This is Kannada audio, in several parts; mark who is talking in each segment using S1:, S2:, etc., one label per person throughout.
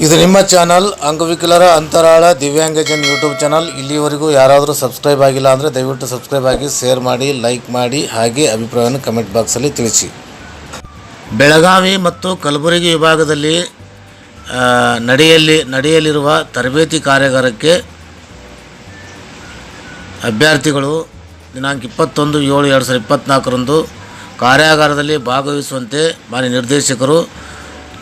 S1: ಇದು ನಿಮ್ಮ ಚಾನಲ್ ಅಂಗವಿಕಲರ ಅಂತರಾಳ ದಿವ್ಯಾಂಗಜನ್ ಯೂಟ್ಯೂಬ್ ಚಾನಲ್. ಇಲ್ಲಿವರೆಗೂ ಯಾರಾದರೂ ಸಬ್ಸ್ಕ್ರೈಬ್ ಆಗಿಲ್ಲ ಅಂದರೆ ದಯವಿಟ್ಟು ಸಬ್ಸ್ಕ್ರೈಬ್ ಆಗಿ, ಶೇರ್ ಮಾಡಿ, ಲೈಕ್ ಮಾಡಿ, ಹಾಗೆ ಅಭಿಪ್ರಾಯವನ್ನು ಕಮೆಂಟ್ ಬಾಕ್ಸಲ್ಲಿ ತಿಳಿಸಿ. ಬೆಳಗಾವಿ ಮತ್ತು ಕಲಬುರಗಿ ವಿಭಾಗದಲ್ಲಿ ನಡೆಯಲ್ಲಿ, ನಡೆಯಲಿರುವ ತರಬೇತಿ ಕಾರ್ಯಾಗಾರಕ್ಕೆ ಅಭ್ಯರ್ಥಿಗಳು ದಿನಾಂಕ ಇಪ್ಪತ್ತೊಂದು ಏಳು ಎರಡು ಸಾವಿರದ ಇಪ್ಪತ್ತ್ನಾಲ್ಕರಂದು ಕಾರ್ಯಾಗಾರದಲ್ಲಿ ಭಾಗವಹಿಸುವಂತೆ ಮಾನ್ಯ ನಿರ್ದೇಶಕರು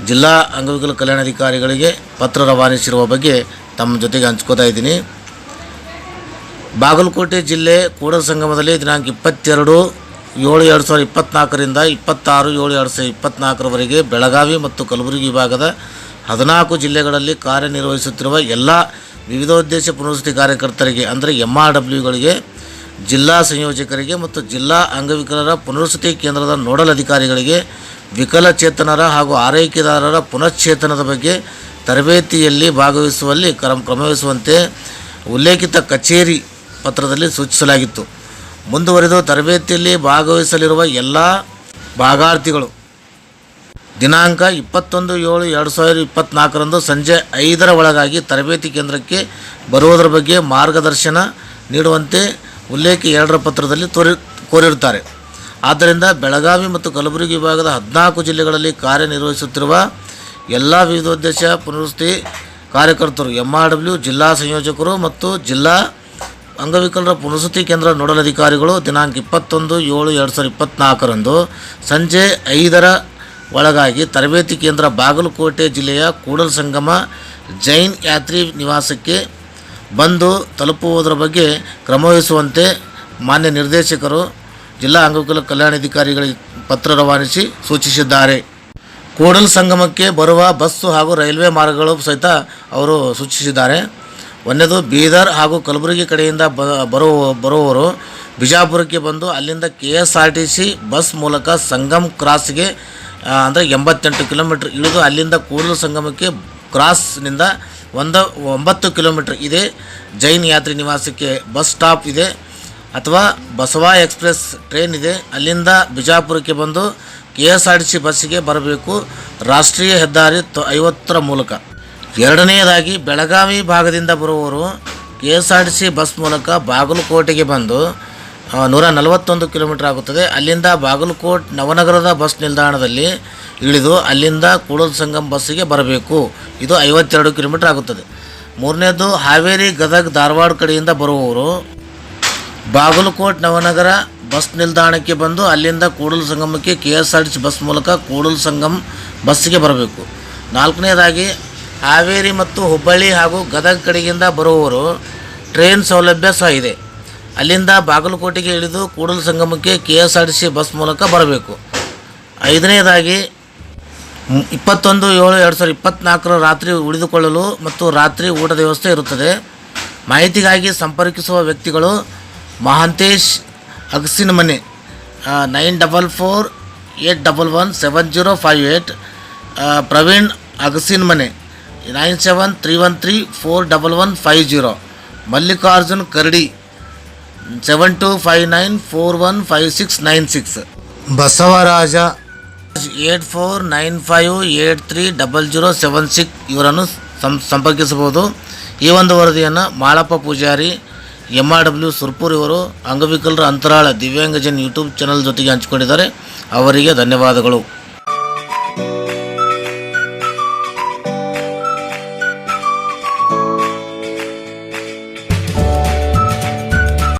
S1: ಜಿಲ್ಲಾ ಅಂಗವಿಕಲ ಕಲ್ಯಾಣಾಧಿಕಾರಿಗಳಿಗೆ ಪತ್ರ ರವಾನಿಸಿರುವ ಬಗ್ಗೆ ತಮ್ಮ ಜೊತೆಗೆ ಹಂಚ್ಕೋತಾ ಇದ್ದೀನಿ. ಬಾಗಲಕೋಟೆ ಜಿಲ್ಲೆ ಕೂಡ ಸಂಗಮದಲ್ಲಿ ದಿನಾಂಕ ಇಪ್ಪತ್ತೆರಡು ಏಳು ಎರಡು ಸಾವಿರದ ಇಪ್ಪತ್ತ್ನಾಲ್ಕರಿಂದ ಇಪ್ಪತ್ತಾರು ಏಳು ಎರಡು ಸಾವಿರದ ಇಪ್ಪತ್ತ್ನಾಲ್ಕರವರೆಗೆ ಬೆಳಗಾವಿ ಮತ್ತು ಕಲಬುರಗಿ ವಿಭಾಗದ ಹದಿನಾಲ್ಕು ಜಿಲ್ಲೆಗಳಲ್ಲಿ ಕಾರ್ಯನಿರ್ವಹಿಸುತ್ತಿರುವ ಎಲ್ಲ ವಿವಿಧೋದ್ದೇಶ ಪುನರ್ವಸತಿ ಕಾರ್ಯಕರ್ತರಿಗೆ, ಅಂದರೆ ಎಂ ಆರ್ ಡಬ್ಲ್ಯೂಗಳಿಗೆ ಜಿಲ್ಲಾ ಸಂಯೋಜಕರಿಗೆ ಮತ್ತು ಜಿಲ್ಲಾ ಅಂಗವಿಕಲರ ಪುನರ್ವಸತಿ ಕೇಂದ್ರದ ನೋಡಲ್ ಅಧಿಕಾರಿಗಳಿಗೆ ವಿಕಲಚೇತನರ ಹಾಗೂ ಆರೈಕೆದಾರರ ಪುನಶ್ಚೇತನದ ಬಗ್ಗೆ ತರಬೇತಿಯಲ್ಲಿ ಭಾಗವಹಿಸುವಲ್ಲಿ ಕ್ರಮ ಕ್ರಮವಹಿಸುವಂತೆ ಉಲ್ಲೇಖಿತ ಕಚೇರಿ ಪತ್ರದಲ್ಲಿ ಸೂಚಿಸಲಾಗಿತ್ತು. ಮುಂದುವರೆದು ತರಬೇತಿಯಲ್ಲಿ ಭಾಗವಹಿಸಲಿರುವ ಎಲ್ಲ ಭಾಗಾರ್ಥಿಗಳು ದಿನಾಂಕ ಇಪ್ಪತ್ತೊಂದು ಏಳು ಎರಡು ಸಾವಿರದ ಇಪ್ಪತ್ತ್ನಾಲ್ಕರಂದು ಸಂಜೆ ಐದರ ಒಳಗಾಗಿ ತರಬೇತಿ ಕೇಂದ್ರಕ್ಕೆ ಬರುವುದರ ಬಗ್ಗೆ ಮಾರ್ಗದರ್ಶನ ನೀಡುವಂತೆ ಉಲ್ಲೇಖ ಎರಡರ ಪತ್ರದಲ್ಲಿ ತೋರಿ, ಕೋರಿರುತ್ತಾರೆ. ಆದ್ದರಿಂದ ಬೆಳಗಾವಿ ಮತ್ತು ಕಲಬುರಗಿ ವಿಭಾಗದ ಹದಿನಾಲ್ಕು ಜಿಲ್ಲೆಗಳಲ್ಲಿ ಕಾರ್ಯನಿರ್ವಹಿಸುತ್ತಿರುವ ಎಲ್ಲ ವಿವಿಧೋದ್ದೇಶ ಪುನರ್ವಸತಿ ಕಾರ್ಯಕರ್ತರು ಎಂ ಆರ್ ಡಬ್ಲ್ಯೂ ಜಿಲ್ಲಾ ಸಂಯೋಜಕರು ಮತ್ತು ಜಿಲ್ಲಾ ಅಂಗವಿಕಲರ ಪುನರ್ವಸತಿ ಕೇಂದ್ರ ನೋಡಲ್ ಅಧಿಕಾರಿಗಳು ದಿನಾಂಕ ಇಪ್ಪತ್ತೊಂದು ಏಳು ಎರಡು ಸಾವಿರದ ಇಪ್ಪತ್ತ್ನಾಲ್ಕರಂದು ಸಂಜೆ ಐದರ ಒಳಗಾಗಿ ತರಬೇತಿ ಕೇಂದ್ರ ಬಾಗಲಕೋಟೆ ಜಿಲ್ಲೆಯ ಕೂಡಲ ಸಂಗಮ ಜೈನ್ ಯಾತ್ರಿ ನಿವಾಸಕ್ಕೆ ಬಂದು ತಲುಪುವುದರ ಬಗ್ಗೆ ಕ್ರಮವಹಿಸುವಂತೆ ಮಾನ್ಯ ನಿರ್ದೇಶಕರು, ಜಿಲ್ಲಾ ಅಂಗವಿಕಲ ಕಲ್ಯಾಣಾಧಿಕಾರಿಗಳಿಗೆ ಪತ್ರ ರವಾನಿಸಿ ಸೂಚಿಸಿದ್ದಾರೆ. ಕೂಡಲ್ ಸಂಗಮಕ್ಕೆ ಬರುವ ಬಸ್ಸು ಹಾಗೂ ರೈಲ್ವೆ ಮಾರ್ಗಗಳು ಸಹಿತ ಅವರು ಸೂಚಿಸಿದ್ದಾರೆ. ಒಂದೇದು ಬೀದರ್ ಹಾಗೂ ಕಲಬುರಗಿ ಕಡೆಯಿಂದ ಬರುವ ಬರುವವರು ಬಿಜಾಪುರಕ್ಕೆ ಬಂದು ಅಲ್ಲಿಂದ K S R T C bus ಮೂಲಕ ಸಂಗಮ್ ಕ್ರಾಸ್ಗೆ ಅಂದರೆ ಎಂಬತ್ತೆಂಟು ಕಿಲೋಮೀಟ್ರ್ ಇಳಿದು ಅಲ್ಲಿಂದ ಕೂಡಲ ಸಂಗಮಕ್ಕೆ ಕ್ರಾಸ್ನಿಂದ ಒಂದು, ಒಂಬತ್ತು ಕಿಲೋಮೀಟ್ರ್ ಇದೆ. ಜೈನ್ ಯಾತ್ರಿ ನಿವಾಸಕ್ಕೆ ಬಸ್ ಸ್ಟಾಪ್ ಇದೆ. ಅಥವಾ ಬಸವ ಎಕ್ಸ್ಪ್ರೆಸ್ ಟ್ರೈನ್ ಇದೆ. ಅಲ್ಲಿಂದ ಬಿಜಾಪುರಕ್ಕೆ ಬಂದು K S R T C ಬಸ್ಸಿಗೆ ಬರಬೇಕು. ರಾಷ್ಟ್ರೀಯ ಹೆದ್ದಾರಿ ತೊ, ಐವತ್ತರ ಮೂಲಕ. ಎರಡನೆಯದಾಗಿ ಬೆಳಗಾವಿ ಭಾಗದಿಂದ ಬರುವವರು K S R T C bus ಮೂಲಕ ಬಾಗಲಕೋಟೆಗೆ ಬಂದು ನೂರ ನಲವತ್ತೊಂದು ಕಿಲೋಮೀಟರ್ ಆಗುತ್ತದೆ. ಅಲ್ಲಿಂದ ಬಾಗಲಕೋಟ್ ನವನಗರದ ಬಸ್ ನಿಲ್ದಾಣದಲ್ಲಿ ಇಳಿದು ಅಲ್ಲಿಂದ ಕೂಡಲ್ ಸಂಗಮ್ ಬಸ್ಸಿಗೆ ಬರಬೇಕು. ಇದು ಐವತ್ತೆರಡು ಕಿಲೋಮೀಟರ್ ಆಗುತ್ತದೆ. ಮೂರನೇದು, ಹಾವೇರಿ, ಗದಗ್, ಧಾರವಾಡ ಕಡೆಯಿಂದ ಬರುವವರು ಬಾಗಲಕೋಟ್ ನವನಗರ ಬಸ್ ನಿಲ್ದಾಣಕ್ಕೆ ಬಂದು ಅಲ್ಲಿಂದ Kudal ಸಂಗಮಕ್ಕೆ K S R T C bus ಮೂಲಕ ಕೂಡಲ್ ಸಂಗಮ್ ಬಸ್ಸಿಗೆ ಬರಬೇಕು. ನಾಲ್ಕನೇದಾಗಿ, ಹಾವೇರಿ ಮತ್ತು ಹುಬ್ಬಳ್ಳಿ ಹಾಗೂ ಗದಗ ಕಡೆಯಿಂದ ಬರುವವರು ಟ್ರೈನ್ ಸೌಲಭ್ಯ ಸಹ ಇದೆ. ಅಲ್ಲಿಂದ ಬಾಗಲಕೋಟೆಗೆ ಇಳಿದು Kudala ಸಂಗಮಕ್ಕೆ K S R T C bus ಮೂಲಕ ಬರಬೇಕು. ಐದನೇದಾಗಿ ಇಪ್ಪತ್ತೊಂದು ಏಳು ಎರಡು ಸಾವಿರದ ಇಪ್ಪತ್ತ್ನಾಲ್ಕರ ರಾತ್ರಿ ಉಳಿದುಕೊಳ್ಳಲು ಮತ್ತು ರಾತ್ರಿ ಊಟದ ವ್ಯವಸ್ಥೆ ಇರುತ್ತದೆ. ಮಾಹಿತಿಗಾಗಿ ಸಂಪರ್ಕಿಸುವ ವ್ಯಕ್ತಿಗಳು ಮಹಾಂತೇಶ್ ಅಗಸಿನ ಮನೆ nine double four eight double one seven zero five eight Praveen ಅಗಸಿನ ಮನೆ nine seven three one three four double one five zero, Mallikarjun Karadi. Seven two five nine four one five six nine six Basavaraja. Eight four nine five eight three double zero seven six ಇವರನ್ನು ಸಂ ಸಂಪರ್ಕಿಸಬಹುದು. ಈ ಒಂದು ವರದಿಯನ್ನು Malappa Pujari M R W Surpur ಇವರು ಅಂಗವಿಕಲರ ಅಂತರಾಳ ದಿವ್ಯಾಂಗಜನ್ ಯೂಟ್ಯೂಬ್ ಚಾನಲ್ ಜೊತೆಗೆ ಹಂಚಿಕೊಂಡಿದ್ದಾರೆ. ಅವರಿಗೆ ಧನ್ಯವಾದಗಳು.